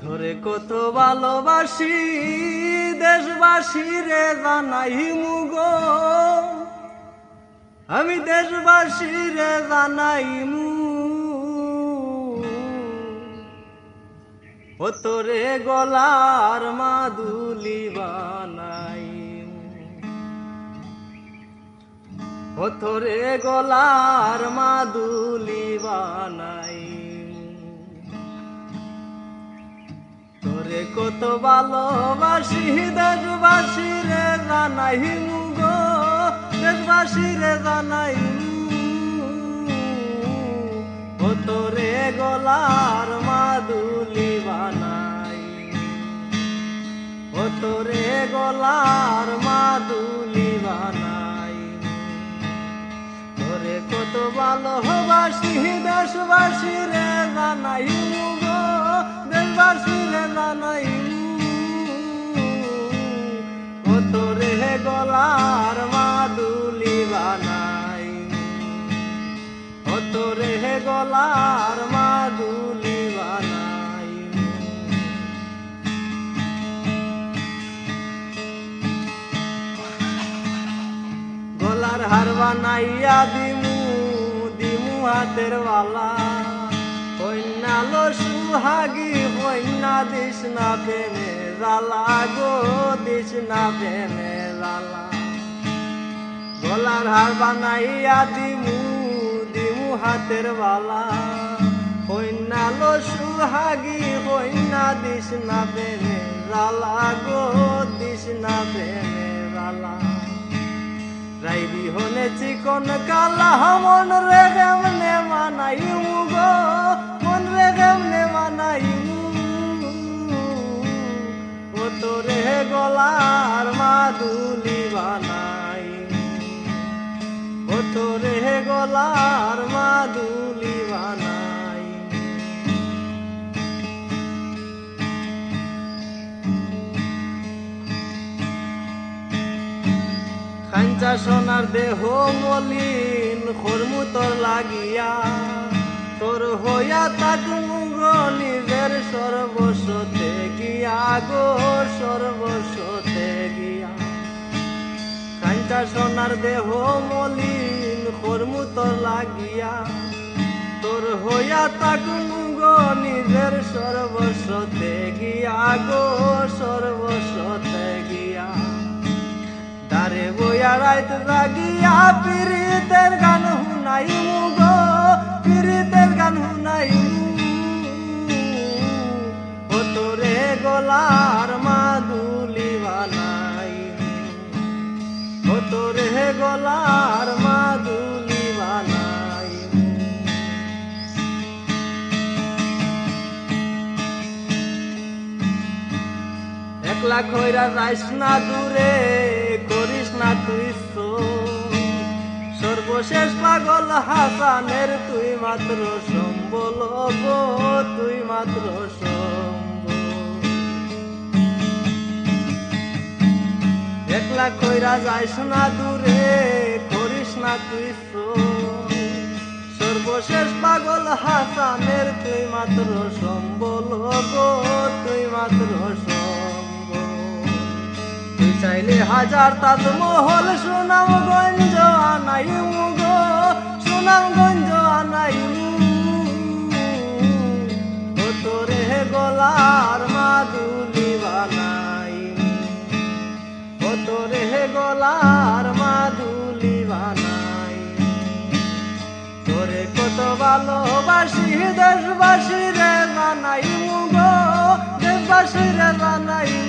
ধরে কত ভালোবাসি, দেশবাসী রে জানাই মুগো। আমি দেশবাসী রে জানাই মু। ও তোরে গলার মাদুলি বানাই ও তোরে গলার মাদুলি তোরে কত ভালোবাসি, দেশবাসী রে জানাই গো, দেশবাসী রে জানাই ও তোরে গলার মাদুলি বানাই ও তোরে গলার মাদুলি বানাই। তোরে কত ভালোবাসি, দেশবাসী রে জানাই গো। রে জানাই ও তোরে গলার মাদুলি বানাই। ও তোরে গলার মাদুলি বানাই। গলার হার বানাইয়া দিমু দিমু হাতের বালা। কন্যালো সুহাগি কন্যা দিস না গো দিস না প্রেমে জালা গলার হার বানাইয়া দিমু দিমু হাতের বালা। দিস না গো দিস না প্রেমে জালা রাইবি হনে চিকন কালা, মন রে কেমনে মানাই বানাই ও তোরে গলার মাদুলি খাঞ্চা সোনার দেহ মলিন, খরমু তোর লাগিয়া। তোর হইয়া তাকুমু নিজের সর্বস্বতে গিয়া গো, সর্বস্বতে গিয়া খাঞ্চা সোনার দেহ মলিন খরমু তোর লাগিয়া। তোর হইয়া তাকুমু গো নিজের সর্বস্বতে গিয়া গো, সর্বস্বতে গিয়া। তারে বইয়া রাইত জাগিয়া পিরিতের গান হুনাই গো পিরিতের গান হুনাই ও তোরে গলার গলার মাদুলি বানাই একলা খৈরা যাইস না দূরে, করিস না তুই। সর্বশেষ পাগল হাসানের তুই মাত্র সম্বল তুই মাত্র সম্বল একলা কইরা যাইস না দূরে, করিস না তুই। সর্বশেষ পাগল হাসানের তুই মাত্র সম্বল গো, তুই মাত্র সম্বল তুই চাইলে হাজার তাজমহল, সুনাম গঞ্জ আনাই গো, সুনাম গঞ্জ আনাই তোরে গলার মাদুলি তোরে গলার মাদুলি বানাই। তোরে কত ভালোবাসি দেশবাসী রে বানাই গো দেশবাসী রে জানাই